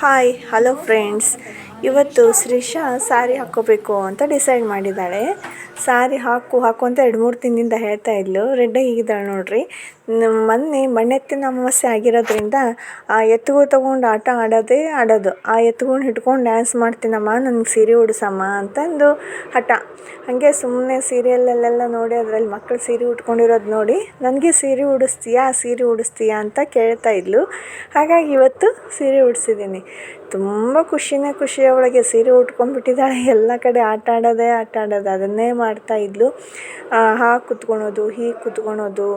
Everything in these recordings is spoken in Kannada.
ಹಾಯ್ ಹಲೋ ಫ್ರೆಂಡ್ಸ್ ಇವತ್ತು ಶ್ರೀಶಾ ಸ್ಯಾರಿ ಹಾಕ್ಕೋಬೇಕು ಅಂತ ಡಿಸೈಡ್ ಮಾಡಿದ್ದಾಳೆ. ಸ್ಯಾರಿ ಹಾಕು ಹಾಕು ಅಂತ ಎರಡು ಮೂರು ದಿನದಿಂದ ಹೇಳ್ತಾ ಇದ್ಲು. ರೆಡ್ ಆಗಿದ್ದಾಳೆ ನೋಡ್ರಿ. ಮೊನ್ನೆ ಮಣ್ಣೆತ್ತಿನ ಅಮಾವಾಸ್ಯೆ ಆಗಿರೋದ್ರಿಂದ ಆ ಎತ್ತುಗಳು ತೊಗೊಂಡು ಆಟ ಆಡೋದೇ ಆಡೋದು. ಆ ಎತ್ತುಗಳ್ನ ಹಿಡ್ಕೊಂಡು ಡ್ಯಾನ್ಸ್ ಮಾಡ್ತೀನಮ್ಮ, ನನಗೆ ಸೀರೆ ಉಡಿಸಮ್ಮ ಅಂತಂದು ಹಠ. ಹಾಗೆ ಸುಮ್ಮನೆ ಸೀರಿಯಲ್ಲೆಲ್ಲ ನೋಡಿ ಅದರಲ್ಲಿ ಮಕ್ಕಳು ಸೀರೆ ಉಟ್ಕೊಂಡಿರೋದು ನೋಡಿ, ನನಗೆ ಸೀರೆ ಉಡಿಸ್ತೀಯಾ ಸೀರೆ ಉಡಿಸ್ತೀಯಾ? ಅಂತ ಕೇಳ್ತಾ ಇದ್ಲು. ಹಾಗಾಗಿ ಇವತ್ತು ಸೀರೆ ಉಡಿಸಿದ್ದೀನಿ. ತುಂಬ ಖುಷಿನೇ ಖುಷಿಯ ಒಳಗೆ ಸೀರೆ ಉಟ್ಕೊಂಡ್ಬಿಟ್ಟಿದ್ದಾಳೆ. ಎಲ್ಲ ಕಡೆ ಆಟ ಆಡೋದೇ ಆಟ ಆಡೋದು. ಅದನ್ನೇ ಮಾಡ್ತಾ ಇದ್ಲು ಹಾ ಕುತ್ಕೊಳೋದು, ಹೀಗೆ ಕುತ್ಕೊಳೋದು.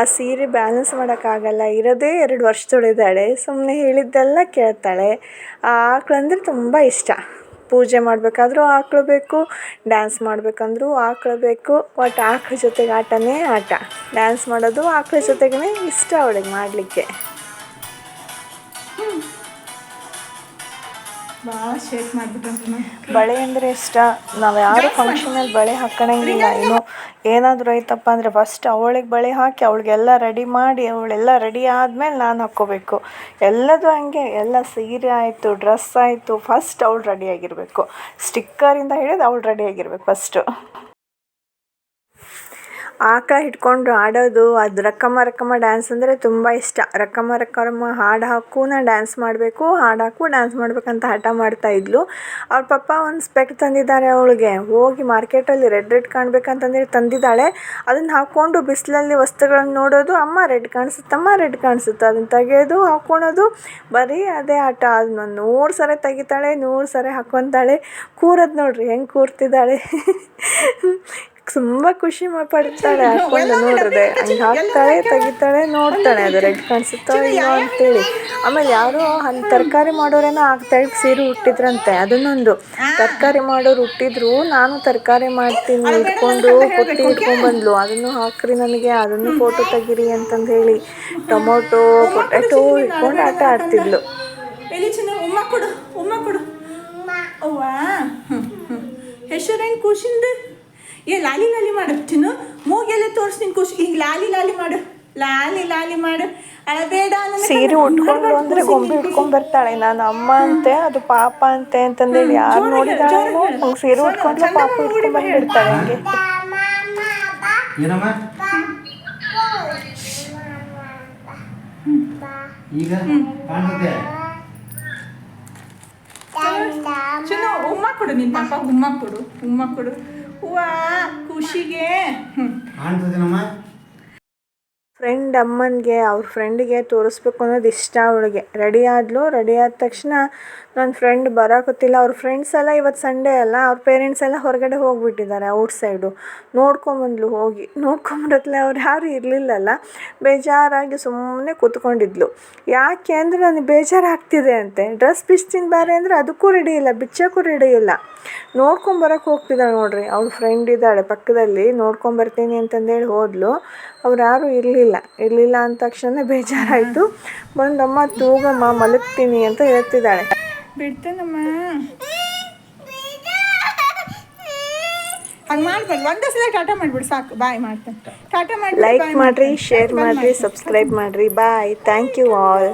ಆ ಸೀರೆ ಬ್ಯಾಲೆನ್ಸ್ ಮಾಡೋಕ್ಕಾಗಲ್ಲ, ಇರೋದೇ ಎರಡು ವರ್ಷದೊಳಿದ್ದಾಳೆ ಸುಮ್ಮನೆ ಹೇಳಿದ್ದೆಲ್ಲ ಕೇಳ್ತಾಳೆ. ಆ ಆಕಳು ಅಂದರೆ ತುಂಬ ಇಷ್ಟ. ಪೂಜೆ ಮಾಡಬೇಕಾದ್ರೂ ಆಕಳು ಬೇಕು ಡ್ಯಾನ್ಸ್ ಮಾಡಬೇಕಂದ್ರೂ ಆಕಳು ಬೇಕು ಒಟ್ಟು ಆಕಳ ಜೊತೆಗೆ ಆಟನೇ ಆಟ. ಡ್ಯಾನ್ಸ್ ಮಾಡೋದು ಆಕಳ ಜೊತೆಗೇ ಇಷ್ಟ ಅವಳಿಗೆ ಮಾಡಲಿಕ್ಕೆ. ಬಳೆ ಅಂದರೆ ಇಷ್ಟ. ನಾವು ಯಾರು ಫಂಕ್ಷನಲ್ಲಿ ಬಳೆ ಹಾಕೋಣಂಗಿಲ್ಲ. ಏನು ಏನಾದರೂ ಐತಪ್ಪ ಅಂದರೆ ಫಸ್ಟ್ ಅವಳಿಗೆ ಬಳೆ ಹಾಕಿ ಅವಳಿಗೆಲ್ಲ ರೆಡಿ ಮಾಡಿ ಅವಳೆಲ್ಲ ರೆಡಿ ಆದಮೇಲೆ ನಾನು ಹಾಕ್ಕೋಬೇಕು ಎಲ್ಲದೂ ಹಾಗೆ ಎಲ್ಲ ಸೀರೆ ಆಯಿತು ಡ್ರೆಸ್ ಆಯಿತು ಫಸ್ಟ್ ಅವಳು ರೆಡಿಯಾಗಿರಬೇಕು ಸ್ಟಿಕ್ಕರಿಂದ ಹಿಡಿದು ಅವಳು ರೆಡಿಯಾಗಿರ್ಬೇಕು ಫಸ್ಟು ಆಕಳ ಹಿಡ್ಕೊಂಡು ಆಡೋದು ಅದು ರಕ್ಕಮ್ಮ ರಕ್ಕಮ್ಮ ಡ್ಯಾನ್ಸ್ ಅಂದರೆ ತುಂಬ ಇಷ್ಟ. ರಕ್ಕಮ್ಮ ರಕ್ಕಮ್ಮ ಹಾಡು ಹಾಕು ನಾ ಡ್ಯಾನ್ಸ್ ಮಾಡಬೇಕು, ಹಾಡು ಹಾಕು ಡ್ಯಾನ್ಸ್ ಮಾಡಬೇಕಂತ ಹಠ ಮಾಡ್ತಾ ಇದ್ಲು. ಅವ್ರ ಪಪ್ಪ ಒಂದು ಸ್ಪೆಕ್ ತಂದಿದ್ದಾರೆ ಅವಳಿಗೆ. ಹೋಗಿ ಮಾರ್ಕೆಟಲ್ಲಿ ರೆಡ್ ರೆಡ್ ಕಾಣಬೇಕಂತಂದೇಳಿ ತಂದಿದ್ದಾಳೆ. ಅದನ್ನು ಹಾಕ್ಕೊಂಡು ಬಿಸಿಲಲ್ಲಿ ವಸ್ತುಗಳನ್ನು ನೋಡೋದು, ಅಮ್ಮ ರೆಡ್ ಕಾಣಿಸುತ್ತಮ್ಮ ರೆಡ್ ಕಾಣಿಸುತ್ತೆ. ಅದನ್ನು ತೆಗೆಯೋದು ಹಾಕ್ಕೊಳೋದು ಬರೀ ಅದೇ ಆಟ. ಅದನ್ನ ನೂರು ಸರಿ ತೆಗಿತಾಳೆ, ನೂರು ಸರಿ ಹಾಕ್ಕೊತಾಳೆ ಕೂರೋದು ನೋಡ್ರಿ, ಹೆಂಗೆ ಕೂರ್ತಿದ್ದಾಳೆ. ತುಂಬ ಖುಷಿ ಪಡ್ತಾಳೆ ಹಾಕೊಂಡು ನೋಡಿದ್ರೆ ಹಂಗೆ ಹಾಕ್ತಾಳೆ ತೆಗಿತಾಳೆ ನೋಡ್ತಾಳೆ ಅದು ರೆಡ್ ಕಾಣಿಸುತ್ತೋ ಇಲ್ಲೋ ಅಂತೇಳಿ. ಆಮೇಲೆ ಯಾರು ಅಲ್ಲಿ ತರಕಾರಿ ಮಾಡೋರೇನೋ ಹಾಕ್ತಾಳೆ ಸೀರೆ ಹುಟ್ಟಿದ್ರಂತೆ ಅದನ್ನೊಂದು. ತರಕಾರಿ ಮಾಡೋರು ಹುಟ್ಟಿದ್ರು ನಾನು ತರಕಾರಿ ಮಾಡ್ತೀನಿ ಇಟ್ಕೊಂಡು ಪುಟ್ಟಿ ಇಟ್ಕೊಂಡ್ ಬಂದ್ಲು ಅದನ್ನು ಹಾಕ್ರಿ ನನಗೆ ಅದನ್ನು ಫೋಟೋ ತೆಗೀರಿ ಅಂತಂದು ಹೇಳಿ ಟೊಮೊಟೊ ಪೊಟ್ಯಾಟೊ ಇಟ್ಕೊಂಡು ಆಟ ಆಡ್ತಿದ್ಲು. ಎಲ್ಲಿ ಚಿನ್ನ? ಉಮ್ಮ ಕೊಡು ಉಮ್ಮ ಕೊಡು. ಅವ್ವ. ಹೆಸರೇನು ಖುಷಿಂದ? ಏ ಲಾಲಿ ಲಾಲಿ ಮಾಡು. ತಿನ್ನು. ಮೂಗೆಲ್ಲ ತೋರಿಸ್ತೀನಿ ಖುಷಿ ಈಗ ಲಾಲಿ ಲಾಲಿ ಮಾಡು. ಲಾಲಿ ಲಾಲಿ ಮಾಡು. ಅಳಬೇಡ ಸೀರೆ ಉಟ್ಕೊಂಡು ಅಂದ್ರೆ ಗೊಂಬೆ ಇಟ್ಕೊಂಡ್ ಬರ್ತಾಳೆ. ನಾನು ಅಮ್ಮ ಅಂತೆ ಅದು ಪಾಪ ಅಂತೆ ಅಂತಂದೇಳಿ ಯಾರು ನೋಡಿದಾಳೆ ಸೀರೆ ಉಟ್ಕೊಂಡ್ರೆ ಪಾಪ ಉಟ್ಕೊಂಡ್ ಬಂದ್ಬಿಡ್ತಾಳೆ ಹಂಗೆ. ಏನಮ್ಮ? ಈಗ ಕಾಣ್ತದೆ ಚಿನ್ನು ಉಮ್ಮ ಕೊಡು ನಿನ್ನ ಪಾಪ ಉಮ್ಮ ಕೊಡು ಉಮ್ಮ ಕೊಡು. ಹೂವ ಖುಷಿಗೆ. ಕಾಣ್ತದೇನಮ್ಮ ಫ್ರೆಂಡ್ ಅಮ್ಮನಿಗೆ, ಅವ್ರ ಫ್ರೆಂಡಿಗೆ ತೋರಿಸ್ಬೇಕು ಅನ್ನೋದು ಇಷ್ಟ ಅವಳಿಗೆ. ರೆಡಿ ಆದಳು ರೆಡಿ ಆದ ತಕ್ಷಣ ನನ್ನ ಫ್ರೆಂಡ್ ಬರೋಕತ್ತಿಲ್ಲ ಅವ್ರ ಫ್ರೆಂಡ್ಸ್ ಎಲ್ಲ ಇವತ್ತು ಸಂಡೇ ಅಲ್ಲ, ಅವ್ರ ಪೇರೆಂಟ್ಸ್ ಎಲ್ಲ ಹೊರಗಡೆ ಹೋಗಿಬಿಟ್ಟಿದ್ದಾರೆ ಔಟ್ ಸೈಡು ನೋಡ್ಕೊಂಬಂದ್ಲು ಹೋಗಿ. ನೋಡ್ಕೊಂಬರತ್ಲೆ ಅವ್ರು ಯಾರು ಇರಲಿಲ್ಲಲ್ಲ. ಬೇಜಾರಾಗಿ ಸುಮ್ಮನೆ ಕೂತ್ಕೊಂಡಿದ್ಲು. ಯಾಕೆ ಅಂದರೆ ನನಗೆ ಬೇಜಾರಾಗ್ತಿದೆ ಅಂತೆ. ಡ್ರೆಸ್ ಬಿಚ್ಚಿನ ಬಾರೆ ಅಂದರೆ ಅದಕ್ಕೂ ರೆಡಿ ಇಲ್ಲ, ಬಿಚ್ಚಕ್ಕೂ ರೆಡಿ ಇಲ್ಲ. ನೋಡ್ಕೊಂಬರಕ್ಕೆ ಹೋಗ್ತಿದ್ದಾಳೆ ನೋಡ್ರಿ. ಅವ್ಳ ಫ್ರೆಂಡ್ ಇದ್ದಾಳೆ ಪಕ್ಕದಲ್ಲಿ ನೋಡ್ಕೊಂಬರ್ತೀನಿ ಅಂತಂದೇಳಿ ಹೋದ್ಲು. ಅವ್ರು ಯಾರೂ ಇರಲಿಲ್ಲ. ಇರಲಿಲ್ಲ ಅಂದ ತಕ್ಷಣ ಬೇಜಾರಾಯಿತು. ಬಂದಮ್ಮ ತೂಗಮ್ಮ ಮಲಗ್ತೀನಿ ಅಂತ ಹೇಳ್ತಿದ್ದಾಳೆ. ಬಿಡ್ತೇನಮ್ಮ. ಹಂಗೆ ಒಂದೇ ಸಲ ಟಾಟಾ ಮಾಡ್ಬಿಡು ಸಾಕು. ಬಾಯ್ ಮಾಡ್ತೇನೆ. ಟಾಟಾ ಮಾಡಿ ಲೈಕ್ ಮಾಡಿರಿ ಶೇರ್ ಮಾಡ್ರಿ ಸಬ್ಸ್ಕ್ರೈಬ್ ಮಾಡ್ರಿ. Bye thank you all